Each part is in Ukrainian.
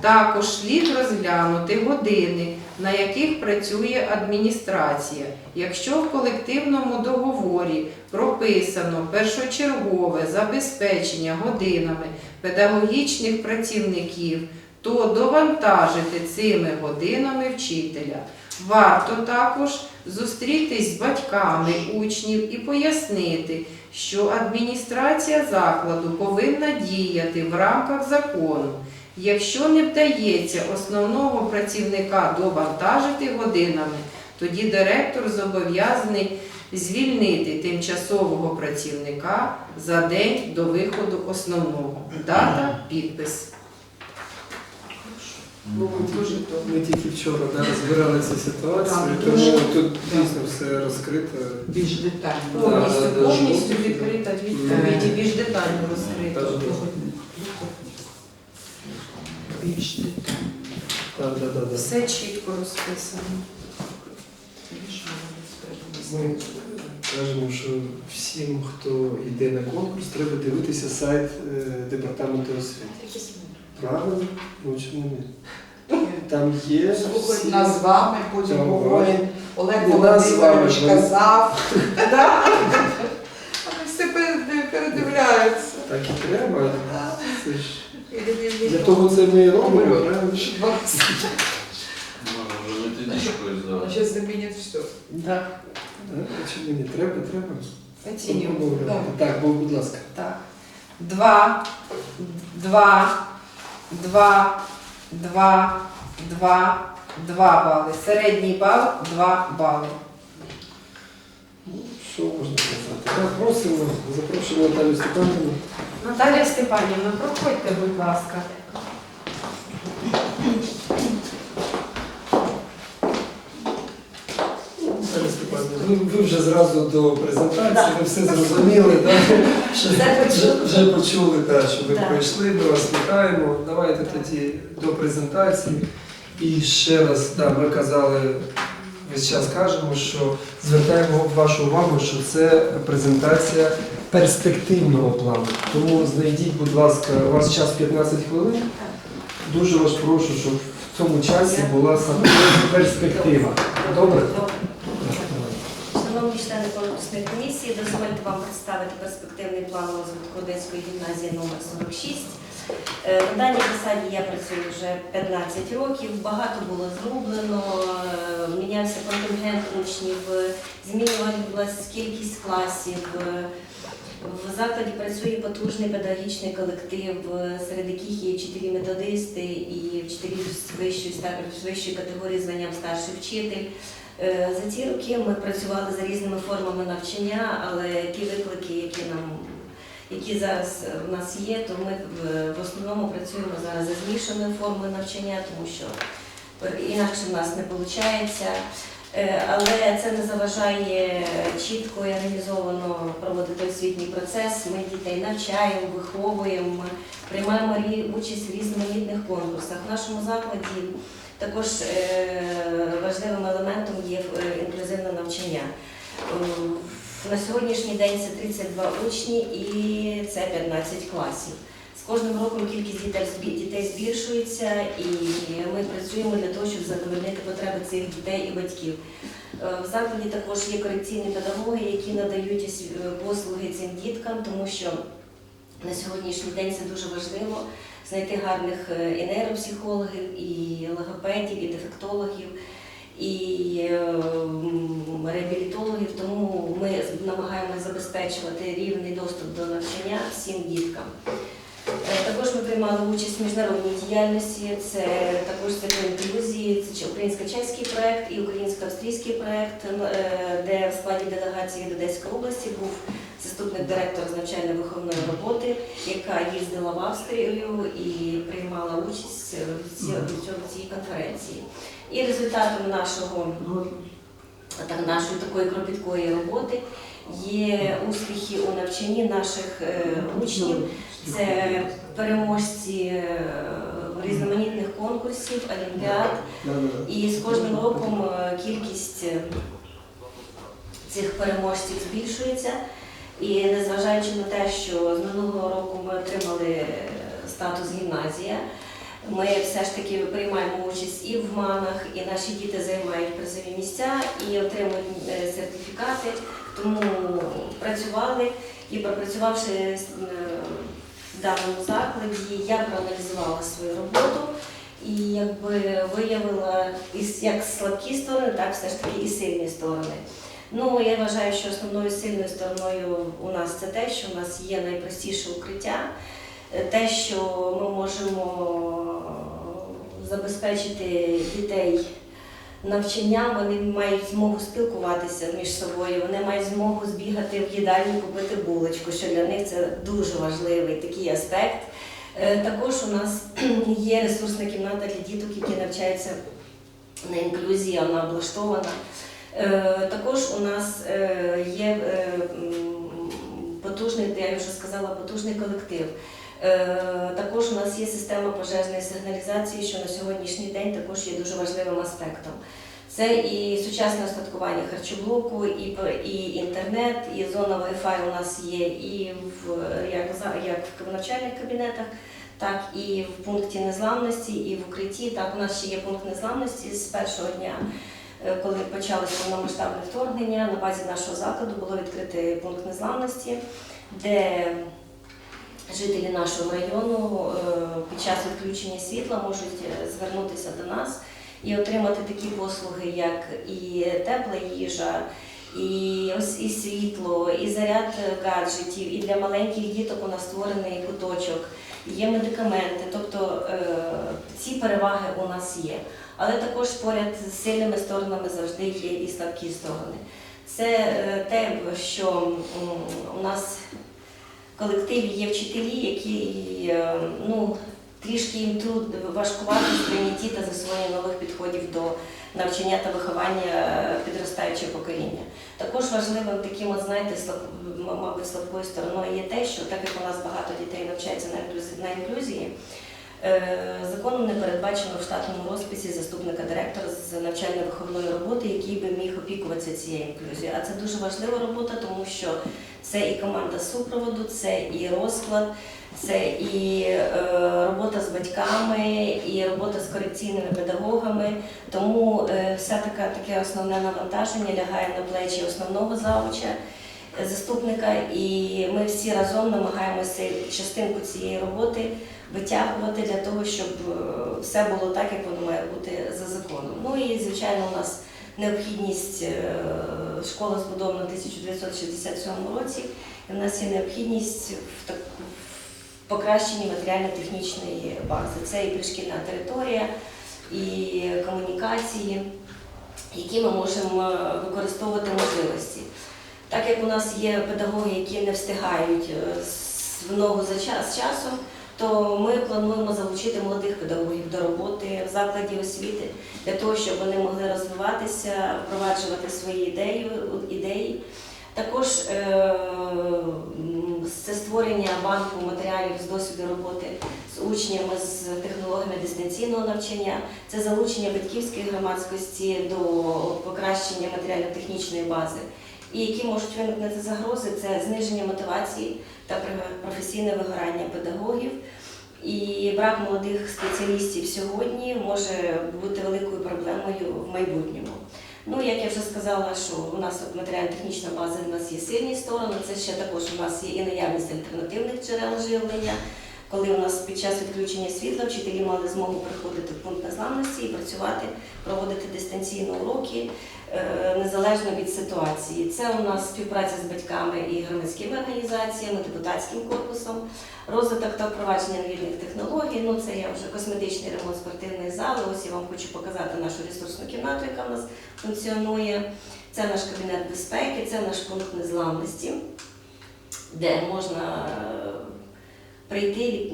Також слід розглянути години, на яких працює адміністрація. Якщо в колективному договорі прописано першочергове забезпечення годинами педагогічних працівників, то довантажити цими годинами вчителя. Варто також зустрітись з батьками учнів і пояснити, що адміністрація закладу повинна діяти в рамках закону. Якщо не вдається основного працівника довантажити годинами, тоді директор зобов'язаний звільнити тимчасового працівника за день до виходу основного. Дата, підпис. Дуже. Ми тільки вчора да, розбирали цю ситуацію, Так, тому дуже. тут дійсно все розкрито. Більш детально. Повністю, повністю відкрита відповідь і більш детально розкрита. Більш детально. Так. Все чітко розписано. Ми кажемо, що всім, хто йде на конкурс, треба дивитися сайт е, департаменту освіти. Правильно? Ну чому ні? Там є Слухай, всі... нас з вами, потім Там. Олег І нас з вами Володимирович казав. Да. Вони все перед- передивляються. Так і треба. Це ж для того це ми і робимо, правильно? Вас. Можно уже методичку издавать. Сейчас заменит все. Да. Да? Чому ні? Треба, треба. Оцінюємо. Так, бо, будь ласка. Так. Два, два, два, два, два, два бали. Середній бал два бали. Ну, що можна сказати? Так, просимо, запрошуємо Наталію Степанівну. Наталія Степанівна, проходьте, будь ласка. Наталія Степанівна, ви, ви вже зразу до презентації, ви все зрозуміли, да? Що- вже, вже почули, да, що ви Да. пройшли, ми вас вітаємо. Давайте тоді до презентації. І ще раз, да, ми казали, весь час кажемо, що звертаємо вашу увагу, що це презентація перспективного плану. Тому знайдіть, будь ласка, у вас час 15 хвилин. Дуже вас прошу, щоб в цьому часі була саме перспектива. Добре? Шановні члени конкурсної комісії, дозвольте вам представити перспективний план розвитку Одеської гімназії номер 46. Е, На даній посаді я працюю вже 15 років, багато було зроблено, е, мінявся контингент учнів, е, змінювалася кількість класів. В закладі працює потужний педагогічний колектив, серед яких є вчителі-методисти і вчителі з вищої, з вищої категорії званням старший вчитель. Е, За ці роки ми працювали за різними формами навчання, але ті виклики, які нам які зараз в нас є, то ми в- основному працюємо зараз за змішаною формою навчання, тому що інакше в нас не виходить. Але це не заважає чітко і організовано проводити освітній процес. Ми дітей навчаємо, виховуємо, приймаємо участь в різноманітних конкурсах. В нашому закладі також е, важливим елементом є е, інклюзивне навчання. Е, На сьогоднішній день це 32 учні і це 15 класів. Кожним роком кількість дітей, збільшується, і ми працюємо для того, щоб задовольнити потреби цих дітей і батьків. Е, В закладі також є корекційні педагоги, які надають е, послуги цим діткам, тому що на сьогоднішній день це дуже важливо знайти гарних е, і нейропсихологів, і логопедів, і дефектологів, і е, реабілітологів. Тому ми намагаємося забезпечувати рівний доступ до навчання всім діткам. Е, Також ми приймали участь в міжнародній діяльності. Це також це інклюзії, це українсько-чеський проект і українсько-австрійський проект, е, де в складі делегації від Одеської області був заступник директора з навчально-виховної роботи, яка їздила в Австрію і приймала участь в цій конференції. І результатом нашого так, нашої такої кропіткої роботи є успіхи у навчанні наших е, учнів. Це переможці е, різноманітних конкурсів, олімпіад. І з кожним роком е, кількість е, цих переможців збільшується. І незважаючи на те, що з минулого року ми отримали статус гімназія, Ми все ж таки приймаємо участь і в МАНах, і наші діти займають призові місця і отримують сертифікати. Тому працювали і пропрацювавши в даному закладі, я проаналізувала свою роботу і якби виявила як слабкі сторони, так все ж таки і сильні сторони. Ну, я вважаю, що основною сильною стороною у нас це те, що у нас є найпростіше укриття, те, що ми можемо забезпечити дітей навчанням, вони мають змогу спілкуватися між собою, вони мають змогу збігати в їдальні, купити булочку, що для них це дуже важливий такий аспект. Е, Також у нас є ресурсна кімната для діток, які навчаються на інклюзії, вона облаштована. Е, Також у нас е, є потужний, я вже сказала, потужний колектив. Е, Також у нас є система пожежної сигналізації, що на сьогоднішній день також є дуже важливим аспектом. Це і сучасне остаткування харчоблоку, і, і інтернет, і зона Wi-Fi у нас є і в як, як в навчальних кабінетах, так і в пункті незламності, і в укритті. Так, у нас ще є пункт незламності з першого дня. Е, Коли почалось повномасштабне вторгнення, на базі нашого закладу було відкритий пункт незламності, де жителі нашого району е, під час відключення світла можуть е, звернутися до нас і отримати такі послуги, як і тепла їжа, і ось і світло, і заряд гаджетів, і для маленьких діток у нас створений куточок, є медикаменти. Тобто ці переваги у нас є. Але також поряд з сильними сторонами завжди є і слабкі сторони. Це е, те, що у нас в колективі є вчителі, які е, ну, трішки їм труд важкувати сприйнятті та засвоєння нових підходів до навчання та виховання е, підростаючого покоління. Також важливим таким, от, знаєте, слаб, мабуть, слабкою стороною є те, що так як у нас багато дітей навчається на інклюзії, законом не передбачено в штатному розписі заступника директора з навчально-виховної роботи, який би міг опікуватися цією інклюзією. А це дуже важлива робота, тому що це і команда супроводу, це і розклад, це і е, робота з батьками, і робота з корекційними педагогами. Тому е, така таке основне навантаження лягає на плечі основного завуча. Заступника, і ми всі разом намагаємося частинку цієї роботи витягувати для того, щоб е, все було так, як воно має бути за законом. Ну і звичайно, у нас необхідність е, школа збудована в 1967 році. І в нас є необхідність в покращенні матеріально-технічної бази. Це і пришкільна територія, і комунікації, які ми можемо е, використовувати можливості. Так як у нас є педагоги, які не встигають е, в ногу за час часом, то ми плануємо залучити молодих педагогів до роботи в закладі освіти для того, щоб вони могли розвиватися, впроваджувати свої ідеї. ідеї. Також е, це створення банку матеріалів з досвіду роботи з учнями з технологіями дистанційного навчання, це залучення батьківської громадськості до покращення матеріально-технічної бази. І які можуть виникнути загрози, це зниження мотивації та професійне вигорання педагогів. І брак молодих спеціалістів сьогодні може бути великою проблемою в майбутньому. Ну, як я вже сказала, що у нас от матеріально-технічна база, у нас є сильні сторони, це ще також у нас є і наявність альтернативних джерел живлення. Коли у нас під час відключення світла вчителі мали змогу приходити в пункт незламності і працювати, проводити дистанційно уроки незалежно від ситуації. Це у нас співпраця з батьками і громадськими організаціями, депутатським корпусом, розвиток та впровадження новітних технологій. Ну це я вже косметичний ремонт спортивної зали. Ось я вам хочу показати нашу ресурсну кімнату, яка в нас функціонує. Це наш кабінет безпеки, це наш пункт незламності, де можна е, прийти,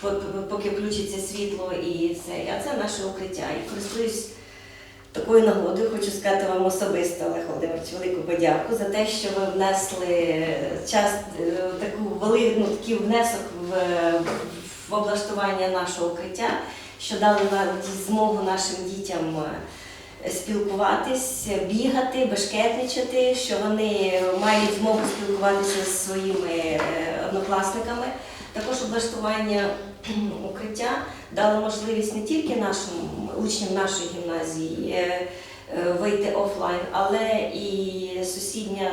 по- по- поки включиться світло і це. А це наше укриття. І користуюсь такою нагодою, хочу сказати вам особисто, Олег Володимирович, велику подяку за те, що ви внесли час е, таку вели- ну, такий внесок в, в облаштування нашого укриття, що дали нам змогу нашим дітям. е, Спілкуватись, бігати, бешкетничати, що вони мають змогу спілкуватися зі своїми е, однокласниками. Також облаштування укриття дало можливість не тільки нашим учням нашої гімназії е, е, вийти офлайн, але і сусідня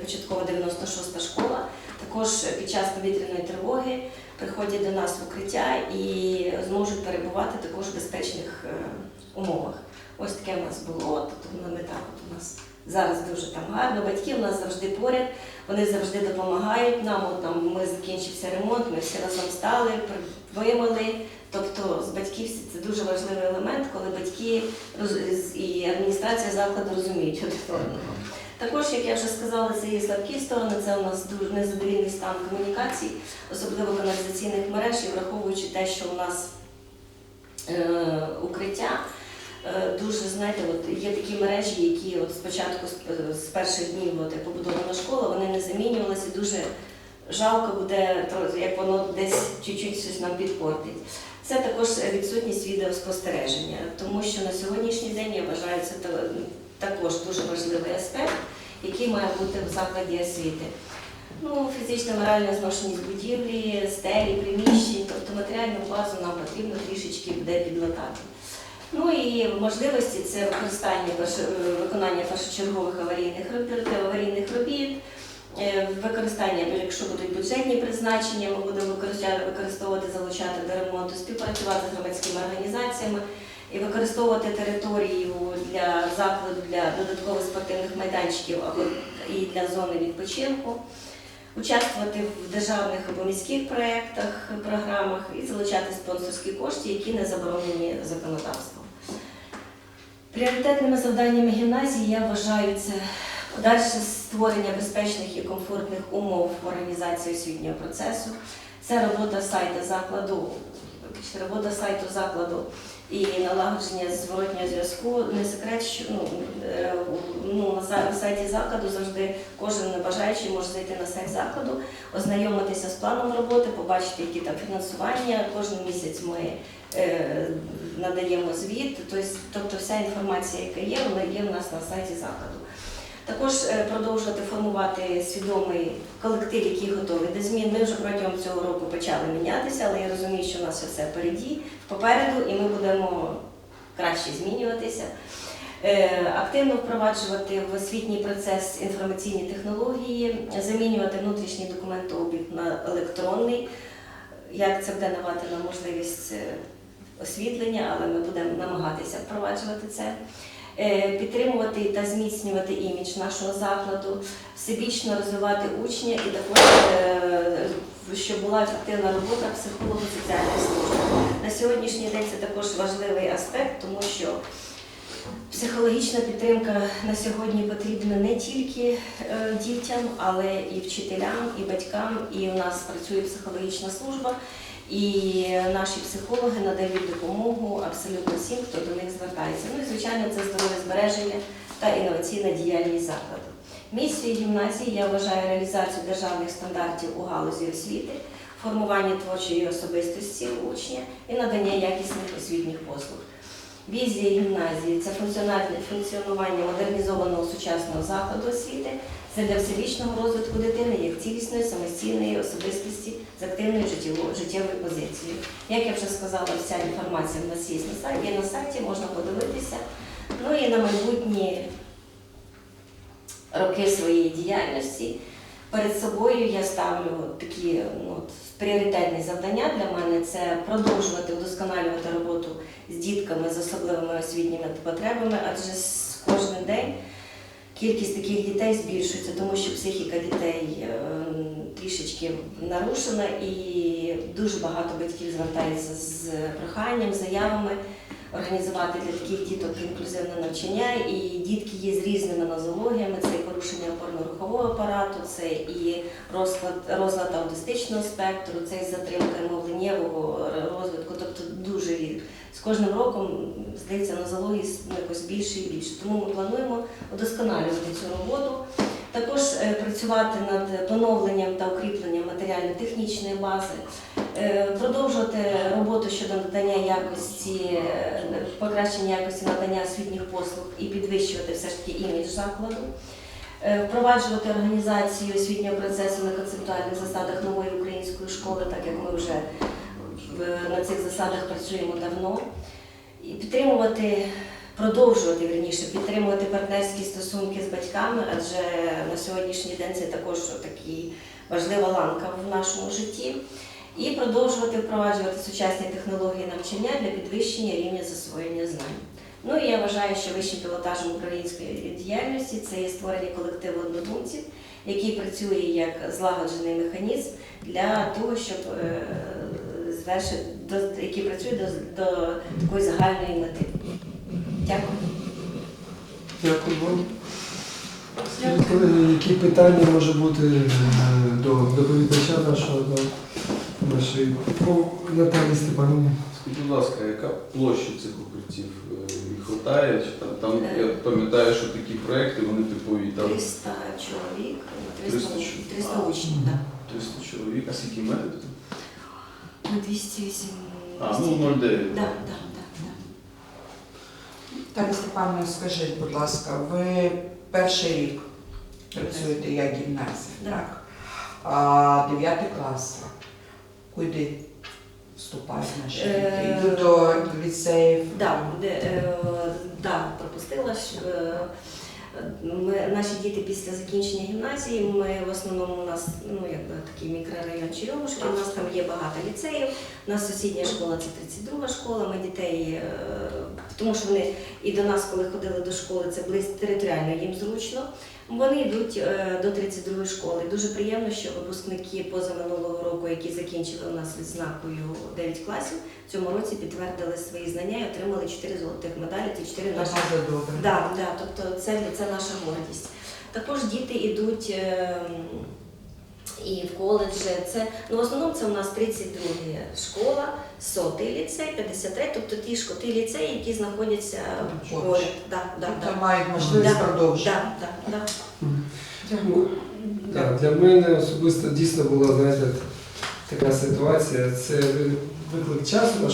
початкова 96-та школа також під час повітряної тривоги приходять до нас в укриття і зможуть перебувати також в безпечних е, умовах. Ось таке в нас було, тобто ми так у нас зараз дуже там гарно. Батьки у нас завжди поряд, вони завжди допомагають нам. От там ми закінчився ремонт, ми всі разом стали, вимили. Тобто з батьківські це дуже важливий елемент, коли батьки і адміністрація закладу розуміють один одного. Також, як я вже сказала, це є слабкі сторони, це у нас дуже незадовільний стан комунікацій, особливо каналізаційних мереж, і враховуючи те, що у нас е, укриття. Е, Дуже знаєте, от є такі мережі, які от спочатку з- з перших днів от, побудована школа, вони не замінювалися. Дуже жалко буде, як воно десь чуть-чуть щось нам підпортить. Це також відсутність відеоспостереження, тому що на сьогоднішній день я вважаю це також дуже важливий аспект, який має бути в закладі освіти. Ну, фізична моральна зношеність будівлі, стелі, приміщень, тобто матеріальну базу нам потрібно трішечки буде підлатати. Ну і можливості це використання виконання першочергових аварійних робіт, аварійних робіт, використання, якщо будуть бюджетні призначення, ми будемо використовувати, залучати до ремонту, співпрацювати з громадськими організаціями і використовувати територію для закладу для додаткових спортивних майданчиків або і для зони відпочинку. Участвувати в державних або міських проєктах, програмах і залучати спонсорські кошти, які не заборонені законодавством. Пріоритетними завданнями гімназії я вважаю це подальше створення безпечних і комфортних умов в організації освітнього процесу. Це робота сайту закладу, робота сайту закладу і налагодження зворотнього зв'язку. Не секрет, що ну, е, ну, на сайті закладу завжди кожен бажаючий може зайти на сайт закладу, ознайомитися з планом роботи, побачити, які там фінансування. Кожен місяць ми е, надаємо звіт. Тобто, тобто вся інформація, яка є, вона є в нас на сайті закладу. Також е, продовжувати формувати свідомий колектив, який готовий до змін. Ми вже протягом цього року почали мінятися, але я розумію, що у нас все впереді, попереду, і ми будемо краще змінюватися. Е, Активно впроваджувати в освітній процес інформаційні технології, замінювати внутрішній документообіг на електронний. Як це буде давати нам можливість е, освітлення, але ми будемо намагатися впроваджувати це. Е, Підтримувати та зміцнювати імідж нашого закладу, всебічно розвивати учня і також, е, щоб була ефективна робота психолого-соціальної служби. На сьогоднішній день це також важливий аспект, тому що психологічна підтримка на сьогодні потрібна не тільки е, дітям, але і вчителям, і батькам. І у нас працює психологічна служба, і наші психологи надають допомогу абсолютно всім, хто до них звертається. Ну і звичайно, це здорове збереження та інноваційна діяльність закладу. Місією гімназії я вважаю реалізацію державних стандартів у галузі освіти, формування творчої особистості учня і надання якісних освітніх послуг. Візія гімназії це функціонування модернізованого сучасного закладу освіти для всебічного розвитку дитини як цілісної самостійної особистості з активною життєво- життєвою позицією. Як я вже сказала, вся інформація в нас є на сайті, на сайті, можна подивитися. Ну і на майбутні роки своєї діяльності перед собою я ставлю такі ну, пріоритетні завдання для мене це продовжувати вдосконалювати роботу з дітками з особливими освітніми потребами, адже кожен день кількість таких дітей збільшується, тому що психіка дітей е, трішечки нарушена і дуже багато батьків звертається з проханням, заявами організувати для таких діток інклюзивне навчання. І дітки є з різними нозологіями, це і порушення опорно-рухового апарату, це і розклад, розлад аутистичного спектру, це і затримка мовленнєвого розвитку, тобто дуже з кожним роком здається нозології якось більше і більше. Тому ми плануємо удосконалювати цю роботу. Також е, працювати над поновленням та укріпленням матеріально-технічної бази, Е, продовжувати роботу щодо надання якості, е, покращення якості надання освітніх послуг і підвищувати все ж таки імідж закладу, впроваджувати організацію освітнього процесу на концептуальних засадах нової української школи, так як ми вже на цих засадах працюємо давно. І підтримувати, продовжувати вірніше, підтримувати партнерські стосунки з батьками, адже на сьогоднішній день це також такі важлива ланка в нашому житті. І продовжувати впроваджувати сучасні технології навчання для підвищення рівня засвоєння знань. Ну і я вважаю, що вищим пілотажем української діяльності це є створення колективу однодумців, який працює як злагоджений механізм для того, щоб звершити до який працює до, до такої загальної мети. Дякую. Дякую вам. Які питання може бути е, до доповідача нашого, до нашої Наталії Степанівни? Скажіть, будь ласка, яка площа цих укриттів? Е, Їх хватає? Чи там, там Е. я пам'ятаю, що такі проекти, вони типові там 300 чоловік, 300, 300 300 учнів, так. 300 чоловік. А скільки метрів? На 208. А, ну 0,9. Так, так, так. Таня Степановна, скажіть, будь ласка, ви перший рік працюєте як гімназія, Да. так? А 9 клас. Куди вступають наші Е, діти? Йдуть до ліцеїв? Да, де, е, да, пропустила. ж, е, Ми, наші діти після закінчення гімназії, ми в основному у нас ну, якби такий мікрорайон Черемушки, у нас там є багато ліцеїв. У нас сусідня школа це 32 школа. Ми дітей, е, тому що вони і до нас, коли ходили до школи, це близько територіально їм зручно. Вони йдуть е, до 32 школи. Дуже приємно, що випускники позаминулого року, які закінчили у нас відзнакою 9 класів, в цьому році підтвердили свої знання і отримали 4 золотих медалі. Це 4 наші. Да, да, тобто це, це наша гордість. Також діти йдуть ем, і в коледжі. Це, ну, в основному це у нас 32 школа, сотий ліцей, 53, тобто ті, шко- ті ліцеї, які знаходяться в горі. Да, да, да. мають можливість Да, продовжити. Да, да, да. Дякую. Так, для мене особисто дійсно була знаєте, така ситуація. Це виклик часу,